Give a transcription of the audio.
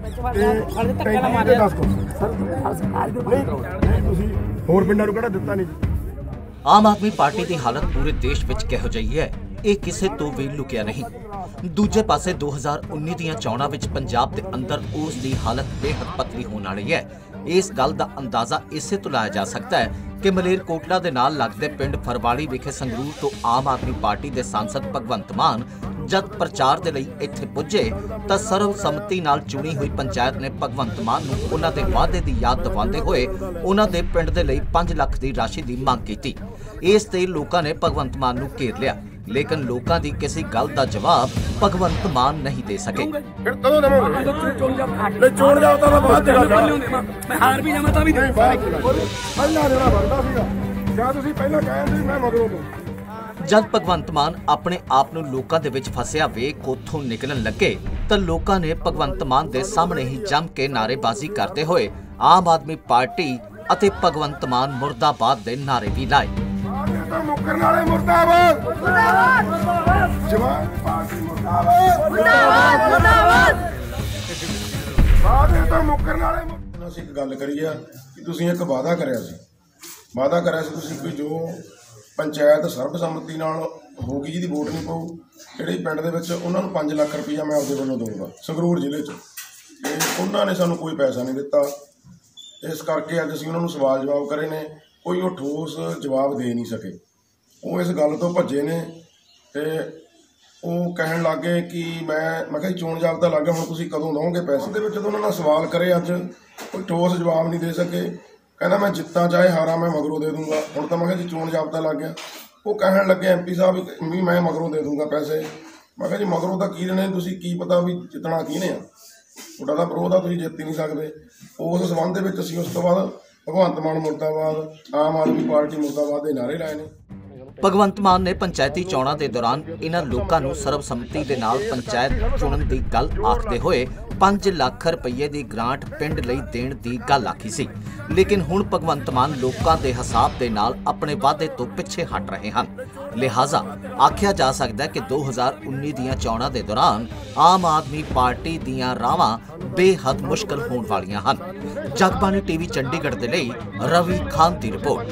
ਤੇ ਟੈਂਕੀ ਤੇ 10 ਕੁਰਸੀਆਂ ਨਹੀਂ ਤੁਸੀਂ ਹੋਰ ਪਿੰਡਾਂ ਨੂੰ ਕਿਹੜਾ ਦਿੱਤਾ ਨਹੀਂ ਆਮ ਆਦਮੀ ਪਾਰਟੀ ਦੀ ਹਾਲਤ ਪੂਰੇ ਦੇਸ਼ ਵਿੱਚ ਕਿਹੋ ਜਿਹੀ ਹੈ? ਇਹ ਕਿਸੇ ਤੋਂ ਵੀ ਲੁਕਿਆ ਨਹੀਂ। ਦੂਜੇ ਪਾਸੇ 2019 ਦੀਆਂ ਚੋਣਾਂ ਵਿੱਚ ਪੰਜਾਬ ਦੇ ਅੰਦਰ ਉਸ ਦੀ ਹਾਲਤ ਬੇਹੱਦ ਪਤਲੀ ਹੋਣ ਵਾਲੀ ਹੈ। ਇਸ ਗੱਲ ਦਾ ਅੰਦਾਜ਼ਾ ਇਸੇ ਤੋਂ ਲਾਇਆ ਜਾ ਸਕਦਾ ਹੈ ਕਿ ਮਲੇਰਕੋਟਲਾ ਦੇ ਨਾਲ ਲੱਗਦੇ ਪਿੰਡ ਫਰਵਾੜੀ ਵਿਖੇ ਸੰਗਰੂਰ ਤੋਂ ਆਮ ਆਦਮੀ ਪਾਰਟੀ ਦੇ ਸਾਂਸਦ ਭਗਵੰਤ ਮਾਨ ਜਦ ਪ੍ਰਚਾਰ ਦੇ ਲਈ ਇੱਥੇ ਪੁੱਜੇ ਤਾਂ ਸਰਵਸੰਮਤੀ ਨਾਲ ਚੁਣੀ ਹੋਈ ਪੰਚਾਇਤ ਨੇ ਭਗਵੰਤ ਮਾਨ ਨੂੰ ਉਹਨਾਂ ਦੇ ਵਾਅਦੇ ਦੀ ਯਾਦ ਦਿਵਾਉਂਦੇ ਹੋਏ ਉਹਨਾਂ ਦੇ ਪਿੰਡ ਦੇ ਲਈ 5 ਲੱਖ ਦੀ ਰਾਸ਼ੀ ਦੀ ਮੰਗ ਕੀਤੀ। ਇਸ ਤੇ ਲੋਕਾਂ ਨੇ ਭਗਵੰਤ ਮਾਨ ਨੂੰ ਘੇਰ ਲਿਆ। ਲੇਕਿਨ ਲੋਕਾਂ ਦੀ ਕਿਸੇ ਗੱਲ ਦਾ ਜਵਾਬ ਭਗਵੰਤ ਮਾਨ ਨਹੀਂ ਦੇ ਸਕੇ। ਫਿਰ ਕਦੋਂ ਦੇਵਾਂਗੇ? ਲੈ ਚੋਣ ਜਾਓ। ਤਾਂ ਬਾਅਦ ਚ ਗੱਲ ਆ। ਮੈਂ ਹਾਰ ਵੀ ਜਾਵਾਂ ਤਾਂ ਵੀ ਨਹੀਂ ਬਾਅਦ ਚ ਗੱਲ। ਪਹਿਲਾਂ ਦੇਣਾ ਬਣਦਾ ਸੀਗਾ। ਜਾਂ ਤੁਸੀਂ ਪਹਿਲਾਂ ਕਹਿੰਦੇ ਸੀ ਮੈਂ ਮਗਰੋਂ ਦੂੰ ਜਦ ਭਗਵੰਤ ਮਾਨ ਆਪਣੇ ਆਪ ਨੂੰ ਲੋਕਾਂ ਦੇ ਵਿੱਚ ਫਸਿਆ ਵੇਖ ਉੱਥੋਂ ਨਿਕਲਣ ਲੱਗੇ, ਤਾਂ ਲੋਕਾਂ ਨੇ ਭਗਵੰਤ ਮਾਨ ਦੇ ਸਾਹਮਣੇ ਹੀ ਜੰਮ ਕੇ ਨਾਅਰੇਬਾਜ਼ੀ ਕਰਦੇ ਹੋਏ ਆਮ ਆਦਮੀ ਪਾਰਟੀ ਅਤੇ ਭਗਵੰਤ ਮਾਨ ਮੁਰਦਾਬਾਦ ਦੇ ਨਾਅਰੇ ਵੀ ਲਾਏ। ਆਹ ਵਾਲੇ ਮੁਰਦਾਬਾਦ ਮੁਰਦਾਬਾਦ ਜਵਾਨ ਪਾਰਟੀ ਮੁਰਦਾਬਾਦ ਮੁਰਦਾਬਾਦ ਮੁਰਦਾਬਾਦ ਤਾਂ ਮੁੱਕਰਨ ਵਾਲੇ ਅਸੀਂ ਇੱਕ ਗੱਲ ਕਰੀ ਆ ਕਿ ਤੁਸੀਂ ਇੱਕ ਵਾਅਦਾ ਕਰਿਆ ਸੀ। ਵਾਅਦਾ ਕਰਿਆ ਸੀ ਤੁਸੀਂ ਵੀ ਜੋ ਪੰਚਾਇਤ ਸਰਬਸੰਮਤੀ ਨਾਲ ਹੋਗੀ ਜਿਹਦੀ ਵੋਟ ਨਹੀਂ ਪਊ, ਜਿਹੜੇ ਪਿੰਡ ਦੇ ਵਿੱਚ ਉਹਨਾਂ ਨੂੰ 5 ਲੱਖ ਰੁਪਈਆ ਮੈਂ ਆਪਦੇ ਵੱਲੋਂ ਦਊਂਗਾ, ਸੰਗਰੂਰ ਜ਼ਿਲ੍ਹੇ 'ਚ। ਤੇ ਉਹਨਾਂ ਨੇ ਸਾਨੂੰ ਕੋਈ ਪੈਸਾ ਨਹੀਂ ਦਿੱਤਾ। ਇਸ ਕਰਕੇ ਅੱਜ ਅਸੀਂ ਉਹਨਾਂ ਨੂੰ ਸਵਾਲ ਜਵਾਬ ਕਰੇ ਨੇ, ਕੋਈ ਉਹ ਠੋਸ ਜਵਾਬ ਦੇ ਨਹੀਂ ਸਕੇ। ਉਹ ਇਸ ਗੱਲ ਤੋਂ ਭੱਜੇ ਨੇ ਤੇ ਉਹ ਕਹਿਣ ਲੱਗੇ ਕਿ ਮੈਂ ਮੈਂ ਕਿਹਾ ਜੀ, ਚੋਣ ਜਾਬਤਾ ਲੱਗ ਗਿਆ, ਹੁਣ ਤੁਸੀਂ ਕਦੋਂ ਦਵੋਗੇ ਪੈਸੇ? ਦੇ ਵਿੱਚ ਜਦੋਂ ਉਹਨਾਂ ਨਾਲ ਸਵਾਲ ਕਰੇ ਅੱਜ, ਕੋਈ ਠੋਸ ਜਵਾਬ ਨਹੀਂ ਦੇ ਸਕੇ। ਕਹਿੰਦਾ ਮੈਂ ਜਿੱਤਾਂ ਚਾਹੇ ਹਾਰਾਂ ਮੈਂ ਮਗਰੋਂ ਦੇ ਦੂੰਗਾ। ਹੁਣ ਤਾਂ ਮੈਂ ਕਿਹਾ ਜੀ ਚੋਣ ਜਾਬਤਾ ਲੱਗ ਗਿਆ। ਉਹ ਕਹਿਣ ਲੱਗੇ ਐਮਪੀ ਸਾਹਿਬ ਵੀ ਮੈਂ ਮਗਰੋਂ ਦੇ ਦੂੰਗਾ ਪੈਸੇ। ਮੈਂ ਕਿਹਾ ਜੀ ਮਗਰੋਂ ਤਾਂ ਕੀ ਦੇਣੇ? ਤੁਸੀਂ ਕੀ ਪਤਾ ਵੀ ਜਿੱਤਣਾ ਕੀ ਆ? ਤੁਹਾਡਾ ਤਾਂ ਵਿਰੋਧ ਆ, ਤੁਸੀਂ ਜਿੱਤ ਹੀ ਨਹੀਂ ਸਕਦੇ। ਉਸ ਸਬੰਧ ਦੇ ਵਿੱਚ ਅਸੀਂ ਉਸ ਤੋਂ ਬਾਅਦ ਭਗਵੰਤ ਮਾਨ ਮੁਰਦਾਬਾਦ, ਆਮ ਆਦਮੀ ਪਾਰਟੀ ਮੁਰਦਾਬਾਦ ਦੇ ਨਾਅਰੇ ਲਾਏ ਨੇ। ਭਗਵੰਤ ਮਾਨ ਨੇ ਪੰਚਾਇਤੀ ਚੋਣਾਂ ਦੇ ਦੌਰਾਨ ਇਹਨਾਂ ਲੋਕਾਂ ਨੂੰ ਸਰਬਸੰਮਤੀ ਦੇ ਨਾਲ ਪੰਚਾਇਤ ਚੁਣਨ ਦੀ ਗੱਲ ਆਖਦੇ ਹੋਏ 5 ਲੱਖ ਰੁਪਏ ਦੀ ਗ੍ਰਾਂਟ ਪਿੰਡ ਲਈ ਦੇਣ ਦੀ ਗੱਲ ਆਖੀ ਸੀ। ਲੇਕਿਨ ਹੁਣ ਭਗਵੰਤ ਮਾਨ ਲੋਕਾਂ ਦੇ ਹਿਸਾਬ ਦੇ ਨਾਲ ਆਪਣੇ ਵਾਅਦੇ ਤੋਂ ਪਿੱਛੇ ਹਟ ਰਹੇ ਹਨ। ਲਿਹਾਜ਼ਾ ਆਖਿਆ ਜਾ ਸਕਦਾ ਹੈ ਕਿ 2019 ਦੀਆਂ ਚੋਣਾਂ ਦੇ ਦੌਰਾਨ ਆਮ ਆਦਮੀ ਪਾਰਟੀ ਦੀਆਂ ਰਾਵਾਂ ਬੇਹੱਦ ਮੁਸ਼ਕਲ ਹੋਣ ਵਾਲੀਆਂ ਹਨ। ਜਗਬਾਣੀ ਟੀਵੀ ਚੰਡੀਗੜ੍ਹ ਦੇ ਲਈ ਰਵੀ ਖਾਨ ਦੀ ਰਿਪੋਰਟ।